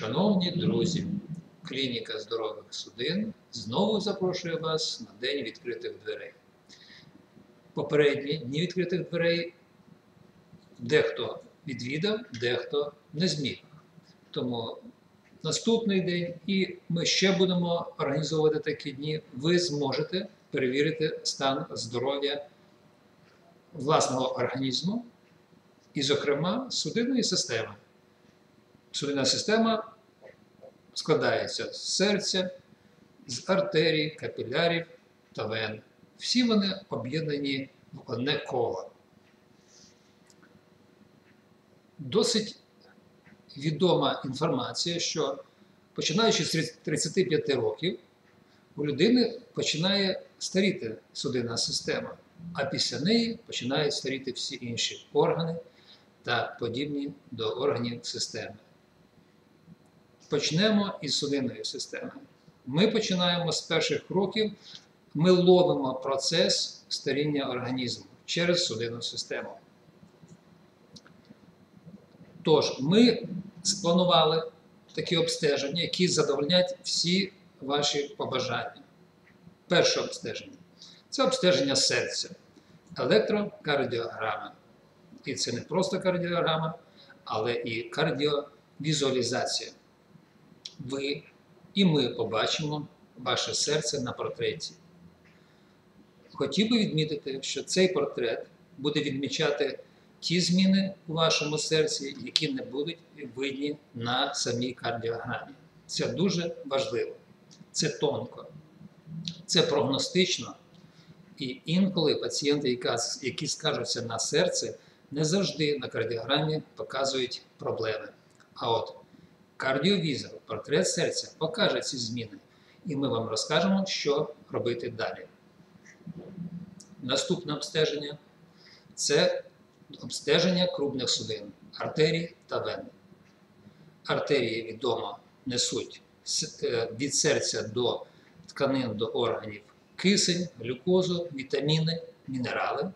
Шановні друзі, клініка здорових судин знову запрошує вас на День відкритих дверей. Попередні дні відкритих дверей дехто відвідав, дехто не зміг. Тому наступний день, і ми ще будемо організовувати такі дні, ви зможете перевірити стан здоров'я власного організму і, зокрема, судинної системи. Судинна система складається з серця, з артерій, капілярів та вен. Всі вони об'єднані в одне коло. Досить відома інформація, що починаючи з 35 років, у людини починає старіти судинна система, а після неї починають старіти всі інші органи та подібні до органів системи. Почнемо із судинної системи. Ми починаємо з перших кроків, ми ловимо процес старіння організму через судинну систему. Тож, ми спланували такі обстеження, які задовольнять всі ваші побажання. Перше обстеження це обстеження серця, електрокардіограма. І це не просто кардіограма, але і кардіовізуалізація. Ви і ми побачимо ваше серце на портреті. Хотів би відмітити, що цей портрет буде відмічати ті зміни у вашому серці, які не будуть видні на самій кардіограмі. Це дуже важливо, це тонко, це прогностично. І інколи пацієнти, які скажуться на серце, не завжди на кардіограмі показують проблеми. А от кардіовізор, портрет серця покаже ці зміни, і ми вам розкажемо, що робити далі. Наступне обстеження це обстеження крупних судин, артерій та вен. Артерії, відомо, несуть від серця до тканин до органів кисень, глюкозу, вітаміни, мінерали,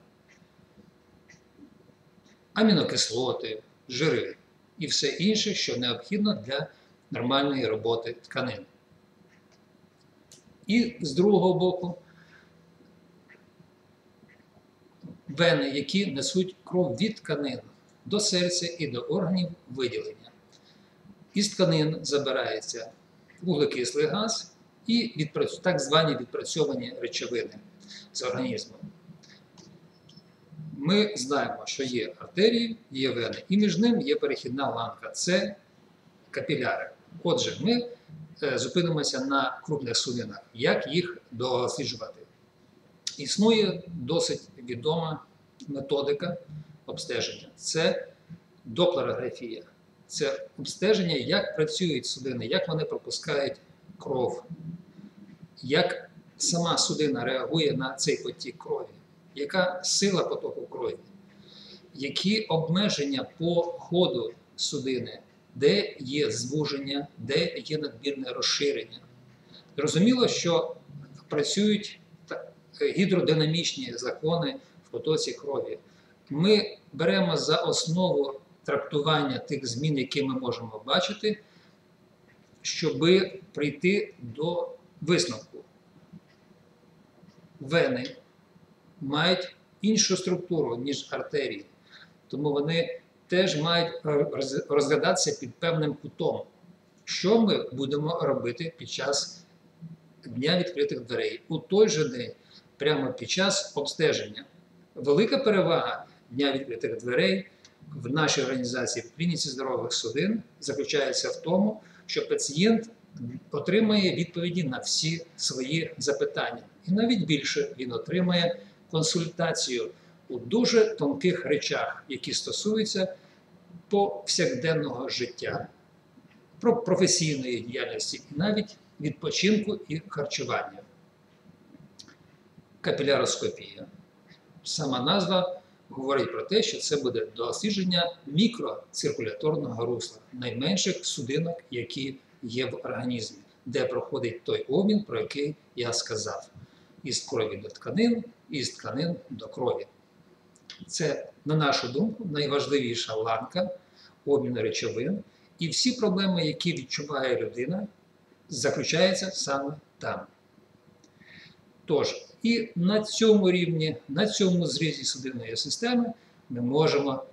амінокислоти, жири і все інше, що необхідно для нормальної роботи тканин. І з другого боку, вени, які несуть кров від тканин до серця і до органів виділення. Із тканин забирається вуглекислий газ і так звані відпрацьовані речовини з організму. Ми знаємо, що є артерії, є вени, і між ними є перехідна ланка це капіляри. Отже, ми зупинимося на крупних судинах, як їх досліджувати. Існує досить відома методика обстеження це доплерографія. Це обстеження, як працюють судини, як вони пропускають кров, як сама судина реагує на цей потік крові, яка сила потоку крові, які обмеження по ходу судини, де є звуження, де є надмірне розширення. Зрозуміло, що працюють гідродинамічні закони в потоці крові. Ми беремо за основу трактування тих змін, які ми можемо бачити, щоб прийти до висновку. Вени мають іншу структуру, ніж артерії, тому вони теж мають розглядатися під певним кутом. Що ми будемо робити під час дня відкритих дверей? У той же день, прямо під час обстеження. Велика перевага дня відкритих дверей в нашій організації в клініці здорових судин заключається в тому, що пацієнт отримає відповіді на всі свої запитання. І навіть більше він отримає консультацію у дуже тонких речах, які стосуються повсякденного життя, про професійної діяльності навіть відпочинку і харчування. Капіляроскопія. Сама назва говорить про те, що це буде дослідження мікроциркуляторного русла, найменших судинок, які є в організмі, де проходить той обмін, про який я сказав: із крові до тканин, із тканин до крові. Це, на нашу думку, найважливіша ланка обміну речовин І всі проблеми, які відчуває людина, заключаються саме там. Тож, і на цьому рівні, на цьому зрізі судинної системи ми можемо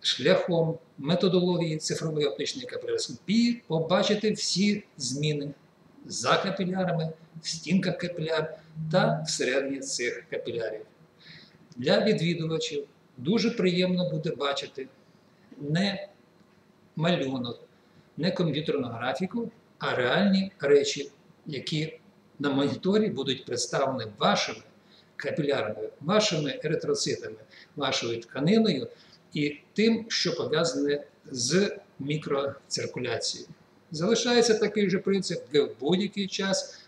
шляхом методології цифрової оптичної капіляроскопії побачити всі зміни за капілярами, в стінках капіляр та всередині цих капілярів. Для відвідувачів дуже приємно буде бачити не малюнок, не комп'ютерну графіку, а реальні речі, які на моніторі будуть представлені вашими капілярами, вашими еритроцитами, вашою тканиною і тим, що пов'язане з мікроциркуляцією. Залишається такий же принцип, в будь-який час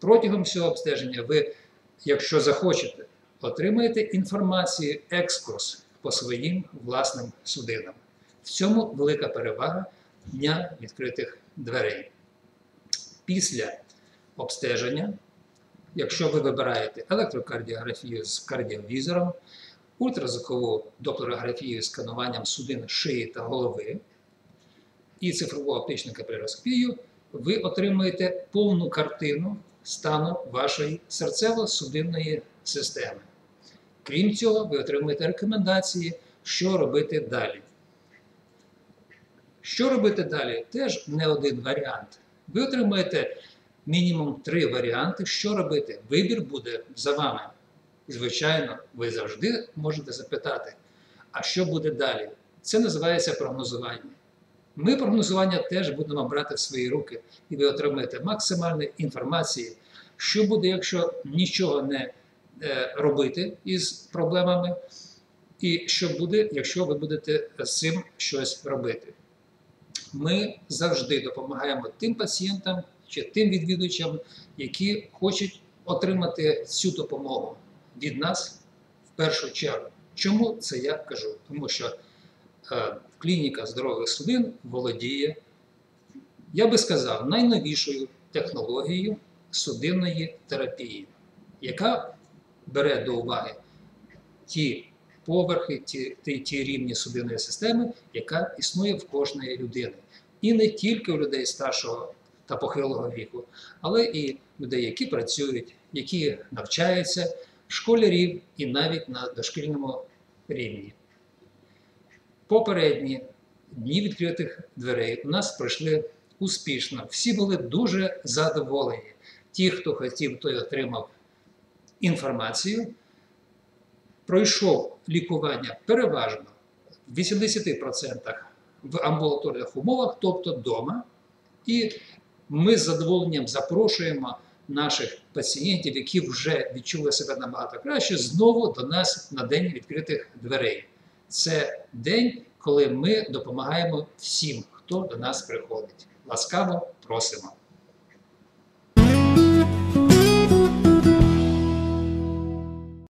протягом всього обстеження, ви, якщо захочете, отримаєте інформацію екскурс по своїм власним судинам. В цьому велика перевага дня відкритих дверей. Після обстеження, якщо ви вибираєте електрокардіографію з кардіовізором, ультразвукову доплерографію з скануванням судин шиї та голови і цифрову оптичну капіляроскопію, ви отримаєте повну картину стану вашої серцево-судинної системи. Крім цього, ви отримуєте рекомендації, що робити далі. Що робити далі? Теж не один варіант. Ви отримаєте мінімум три варіанти, що робити. Вибір буде за вами. Звичайно, ви завжди можете запитати, а що буде далі? Це називається прогнозування. Ми прогнозування теж будемо брати в свої руки, і ви отримаєте максимальної інформації, що буде, якщо нічого не е, робити із проблемами, і що буде, якщо ви будете з цим щось робити. Ми завжди допомагаємо тим пацієнтам чи тим відвідувачам, які хочуть отримати цю допомогу від нас в першу чергу. Чому це я кажу? Тому що е, клініка здорових судин володіє, я би сказав, найновішою технологією судинної терапії, яка бере до уваги ті поверхи, ті, ті, ті рівні судинної системи, яка існує в кожної людини. І не тільки у людей старшого та похилого віку, але і людей, які працюють, які навчаються, школярів і навіть на дошкільному рівні. Попередні дні відкритих дверей у нас пройшли успішно. Всі були дуже задоволені. Ті, хто хотів, той отримав інформацію, пройшов лікування переважно в 80% в амбулаторних умовах, тобто вдома. І ми з задоволенням запрошуємо наших пацієнтів, які вже відчули себе набагато краще, знову до нас на день відкритих дверей це день, коли ми допомагаємо всім, хто до нас приходить. Ласкаво просимо.